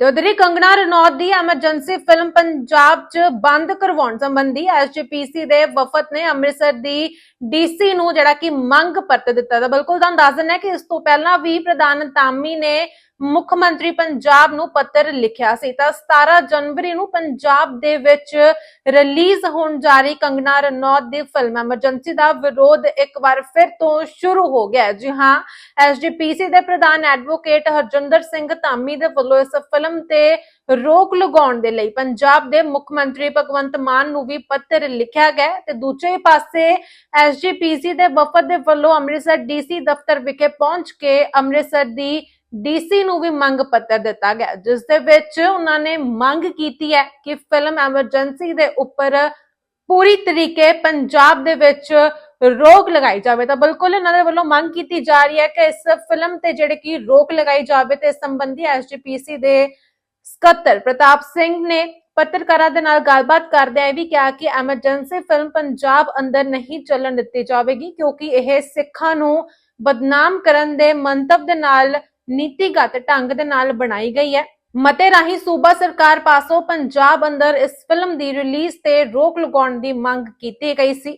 ਤੇ ਉਧਰੀ ਕੰਗਣਾ ਰਣੌਤ ਦੀ ਐਮਰਜੈਂਸੀ ਫਿਲਮ ਪੰਜਾਬ 'ਚ ਬੰਦ ਕਰਵਾਉਣ ਸੰਬੰਧੀ ਐਸਜੀਪੀਸੀ ਦੇ ਵਫਦ ਨੇ ਅੰਮ੍ਰਿਤਸਰ ਦੀ ਡੀਸੀ ਨੂੰ ਜਿਹੜਾ ਕਿ ਮੰਗ ਪੱਤਰ ਦਿੱਤਾ। ਤਾਂ ਬਿਲਕੁਲ ਤੁਹਾਨੂੰ ਦੱਸ ਦਿੰਦੇ ਹਾਂ ਕਿ ਇਸ ਤੋਂ ਪਹਿਲਾਂ ਵੀ ਪ੍ਰਧਾਨ ਤਾਮੀ ਨੇ ਮੁੱਖ ਮੰਤਰੀ ਪੰਜਾਬ ਨੂੰ ਪੱਤਰ ਲਿਖਿਆ ਸੀ ਤਾਂ 17 ਜਨਵਰੀ ਨੂੰ ਪੰਜਾਬ ਦੇ ਵਿੱਚ ਰਿਲੀਜ਼ ਹੋਣ ਜਾ ਰਹੀ ਕੰਗਨਾ ਰਣੌਤ ਦੀ ਫਿਲਮ ਐਮਰਜੈਂਸੀ ਦਾ ਵਿਰੋਧ ਇੱਕ ਵਾਰ ਫਿਰ ਤੋਂ ਸ਼ੁਰੂ ਹੋ ਗਿਆ ਜੀ ਹਾਂ ਐਸਜੀਪੀਸੀ ਦੇ ਪ੍ਰਧਾਨ ਐਡਵੋਕੇਟ ਹਰਜਿੰਦਰ ਸਿੰਘ ਧਾਮੀ ਦੇ ਵੱਲੋਂ ਇਸ ਫਿਲਮ ਤੇ ਰੋਕ ਲਗਾਉਣ ਦੇ ਲਈ ਪੰਜਾਬ ਦੇ ਮੁੱਖ ਮੰਤਰੀ ਭਗਵੰਤ ਮਾਨ ਨੂੰ ਵੀ ਪੱਤਰ ਲਿਖਿਆ ਗਿਆ ਤੇ ਦੂਜੇ ਪਾਸੇ ਐਸਜੀਪੀਸੀ ਦੇ ਵਫਦ ਦੇ ਵੱਲੋਂ ਅੰਮ੍ਰਿਤਸਰ ਡੀਸੀ ਦਫ਼ਤਰ ਵਿਖੇ ਪਹੁੰਚ ਕੇ ਅੰਮ੍ਰਿਤਸਰ ਦੀ ਡੀਸੀ ਨੂੰ ਵੀ ਮੰਗ ਪੱਤਰ ਦਿੱਤਾ ਗਿਆ, ਜਿਸ ਦੇ ਵਿੱਚ ਉਹਨਾਂ ਨੇ ਮੰਗ ਕੀਤੀ ਹੈ ਕਿ ਫਿਲਮ ਐਮਰਜੈਂਸੀ ਦੇ ਉੱਪਰ ਪੂਰੀ ਤਰੀਕੇ ਪੰਜਾਬ ਦੇ ਵਿੱਚ ਰੋਕ ਲਗਾਈ ਜਾਵੇ। ਤਾਂ ਬਿਲਕੁਲ ਇਹਨਾਂ ਦੇ ਵੱਲੋਂ ਮੰਗ ਕੀਤੀ ਜਾ ਰਹੀ ਹੈ ਕਿ ਇਸ ਫਿਲਮ ਤੇ ਜਿਹੜੇ ਕਿ ਰੋਕ ਲਗਾਈ ਜਾਵੇ ਤੇ ਇਸ ਸੰਬੰਧੀ ਐਸਜੀਪੀਸੀ ਦੇ ਸਕੱਤਰ ਪ੍ਰਤਾਪ ਸਿੰਘ ਨੇ ਪੱਤਰਕਾਰਾਂ ਦੇ ਨਾਲ ਗੱਲਬਾਤ ਕਰਦਿਆਂ ਇਹ ਵੀ ਕਿਹਾ ਕਿ ਐਮਰਜੈਂਸੀ ਫਿਲਮ ਪੰਜਾਬ ਅੰਦਰ ਨਹੀਂ ਚੱਲਣ ਦਿੱਤੀ ਜਾਵੇਗੀ ਕਿਉਂਕਿ ਇਹ ਸਿੱਖਾਂ ਨੂੰ ਬਦਨਾਮ ਕਰਨ ਦੇ ਮੰਤਵ ਦੇ ਨਾਲ ਨੀਤੀਗਤ ਢੰਗ ਦੇ ਨਾਲ ਬਣਾਈ ਗਈ ਹੈ। ਮਤੇ ਰਾਹੀਂ ਸੂਬਾ ਸਰਕਾਰ ਪਾਸੋਂ ਪੰਜਾਬ ਅੰਦਰ ਇਸ ਫਿਲਮ ਦੀ ਰਿਲੀਜ਼ ਤੇ ਰੋਕ ਲਗਾਉਣ ਦੀ ਮੰਗ ਕੀਤੀ ਗਈ ਸੀ।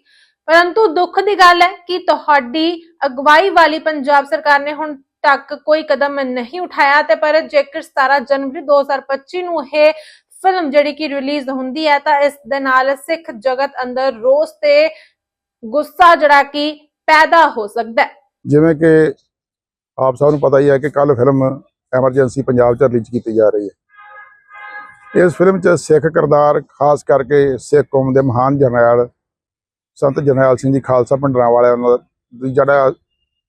ਪਰੰਤੂ ਦੁੱਖ ਦੀ ਗੱਲ ਹੈ ਕਿ ਤੁਹਾਡੀ ਅਗਵਾਈ ਵਾਲੀ ਪੰਜਾਬ ਸਰਕਾਰ ਨੇ ਹੁਣ ਤੱਕ ਕੋਈ ਕਦਮ ਨਹੀਂ ਉਠਾਇਆ ਤੇ ਪਰ ਜੇਕਰ 17 ਜਨਵਰੀ 2025 ਨੂੰ ਇਹ ਫਿਲਮ ਜਿਹੜੀ ਕਿ ਰਿਲੀਜ਼ ਹੁੰਦੀ ਹੈ ਤਾਂ ਇਸ ਦੇ ਨਾਲ ਸਿੱਖ ਜਗਤ ਅੰਦਰ ਰੋਸ ਤੇ ਗੁੱਸਾ ਜਿਹੜਾ ਕਿ ਪੈਦਾ ਹੋ ਸਕਦਾ ਹੈ। ਜਿਵੇਂ ਕਿ ਆਪ ਸਭ ਨੂੰ ਪਤਾ ਹੀ ਹੈ ਕਿ ਕੱਲ ਫਿਲਮ ਐਮਰਜੈਂਸੀ ਪੰਜਾਬ 'ਚ ਰਿਲੀਜ਼ ਕੀਤੀ ਜਾ ਰਹੀ ਹੈ। ਇਸ ਫਿਲਮ 'ਚ ਸਿੱਖ ਕਿਰਦਾਰ, ਖਾਸ ਕਰਕੇ ਸਿੱਖ ਕੌਮ ਦੇ ਮਹਾਨ ਜਰਨੈਲ ਸੰਤ ਜਰਨੈਲ ਸਿੰਘ ਜੀ ਖਾਲਸਾ ਭੰਡਰਾਂ ਵਾਲਿਆਂ ਦਾ ਜਿਹੜਾ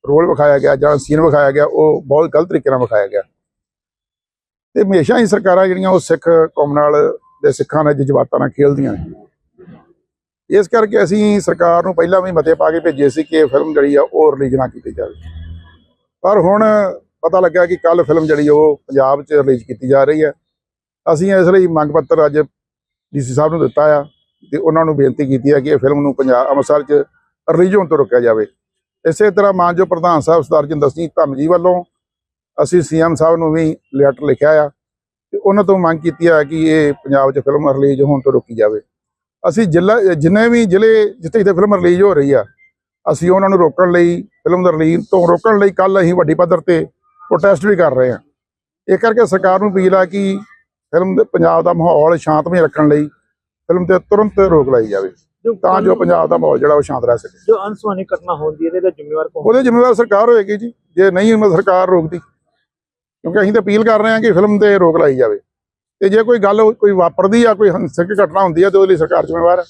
ਰੋਲ ਵਿਖਾਇਆ ਗਿਆ ਜਾਂ ਸੀਨ ਵਿਖਾਇਆ ਗਿਆ, ਉਹ ਬਹੁਤ ਗਲਤ ਤਰੀਕੇ ਨਾਲ ਵਿਖਾਇਆ ਗਿਆ। ਤੇ ਹਮੇਸ਼ਾ ਹੀ ਸਰਕਾਰਾਂ ਜਿਹੜੀਆਂ ਉਹ ਸਿੱਖ ਕੌਮ ਨਾਲ ਦੇ ਸਿੱਖਾਂ ਨਾਲ ਜਜ਼ਬਾਤਾਂ ਨਾਲ ਖੇਲਦੀਆਂ ਨੇ। ਇਸ ਕਰਕੇ ਅਸੀਂ ਸਰਕਾਰ ਨੂੰ ਪਹਿਲਾਂ ਵੀ ਮਤੇ ਪਾ ਕੇ ਭੇਜੇ ਸੀ ਕਿ ਇਹ ਫਿਲਮ ਜਿਹੜੀ ਆ ਉਹ ਰਿਲੀਜ਼ ਨਾ ਕੀਤੀ ਜਾਵੇ। ਪਰ ਹੁਣ ਪਤਾ ਲੱਗਾ ਕਿ ਕੱਲ ਫਿਲਮ ਜਿਹੜੀ ਉਹ ਪੰਜਾਬ 'ਚ ਰਿਲੀਜ਼ ਕੀਤੀ ਜਾ ਰਹੀ ਹੈ। ਅਸੀਂ ਇਸ ਲਈ ਮੰਗ ਪੱਤਰ ਅੱਜ ਡੀਸੀ ਸਾਹਿਬ ਨੂੰ ਦਿੱਤਾ ਆ ਤੇ ਉਹਨਾਂ ਨੂੰ ਬੇਨਤੀ ਕੀਤੀ ਹੈ ਕਿ ਇਹ ਫਿਲਮ ਨੂੰ ਪੰਜਾਬ ਅੰਮ੍ਰਿਤਸਰ 'ਚ ਰਿਲੀਜ਼ ਹੋਣ ਤੋਂ ਰੋਕਿਆ ਜਾਵੇ। ਇਸੇ ਤਰ੍ਹਾਂ ਮਾਨਜੋ ਪ੍ਰਧਾਨ ਸਾਹਿਬ ਸਰਦਾਰ ਜਿੰਦਰ ਸਿੰਘ ਧੰਮ ਜੀ ਵੱਲੋਂ ਅਸੀਂ ਸੀਐਮ ਸਾਹਿਬ ਨੂੰ ਵੀ ਲੈਟਰ ਲਿਖਿਆ ਆ ਤੇ ਉਹਨਾਂ ਤੋਂ ਮੰਗ ਕੀਤੀ ਆ ਕਿ ਇਹ ਪੰਜਾਬ 'ਚ ਫਿਲਮ ਰਿਲੀਜ਼ ਹੋਣ ਤੋਂ ਰੋਕੀ ਜਾਵੇ। ਅਸੀਂ ਜ਼ਿਲ੍ਹਾ, ਜਿੰਨੇ ਵੀ ਜ਼ਿਲ੍ਹੇ ਜਿੱਥੇ ਜਿੱਥੇ ਫਿਲਮ ਰਿਲੀਜ਼ ਹੋ ਰਹੀ ਆ ਅਸੀਂ ਉਹਨਾਂ ਨੂੰ ਰੋਕਣ ਲਈ ਫਿਲਮ ਦਾ ਰਿਲੀਜ਼ ਤੋਂ ਰੋਕਣ ਲਈ ਕੱਲ ਅਸੀਂ ਵੱਡੀ ਪੱਧਰ ਤੇ ਪ੍ਰੋਟੈਸਟ ਵੀ ਕਰ ਰਹੇ ਹਾਂ। ਇਹ ਕਰਕੇ ਸਰਕਾਰ ਨੂੰ ਅਪੀਲ ਆ ਕਿ ਫਿਲਮ ਦੇ ਪੰਜਾਬ ਦਾ ਮਾਹੌਲ ਸ਼ਾਂਤਮਈ ਰੱਖਣ ਲਈ ਫਿਲਮ ਤੇ ਤੁਰੰਤ ਰੋਕ ਲਾਈ ਜਾਵੇ ਤਾਂ ਜੋ ਪੰਜਾਬ ਦਾ ਮਾਹੌਲ ਜਿਹੜਾ ਉਹ ਸ਼ਾਂਤ ਰਹਿ ਸਕੇ। ਜੋ ਅਨਸੁਆਨੀ ਘਟਨਾ ਹੁੰਦੀ ਹੈ ਇਹਦਾ ਜ਼ਿੰਮੇਵਾਰ ਕੌਣ ਉਹਦੇ ਜ਼ਿੰਮੇਵਾਰ ਸਰਕਾਰ ਹੋਏਗੀ ਜੀ। ਜੇ ਨਹੀਂ ਮ- ਸਰਕਾਰ ਰੋਕਦੀ। ਕਿਉਂਕਿ ਅਸੀਂ ਤਾਂ ਅਪੀਲ ਕਰ ਰਹੇ ਹਾਂ ਕਿ ਫਿਲਮ ਤੇ ਰੋਕ ਲਾਈ ਜਾਵੇ। ਤੇ ਜੇ ਕੋਈ ਗੱਲ ਕੋਈ ਵਾਪਰਦੀ ਆ ਕੋਈ ਹਿੰਸਕ ਘਟਨਾ ਹੁੰਦੀ ਆ ਤੇ ਉਹਦੇ ਲਈ ਸਰਕਾਰ ਜ਼ਿੰਮੇਵਾਰ ਹੈ।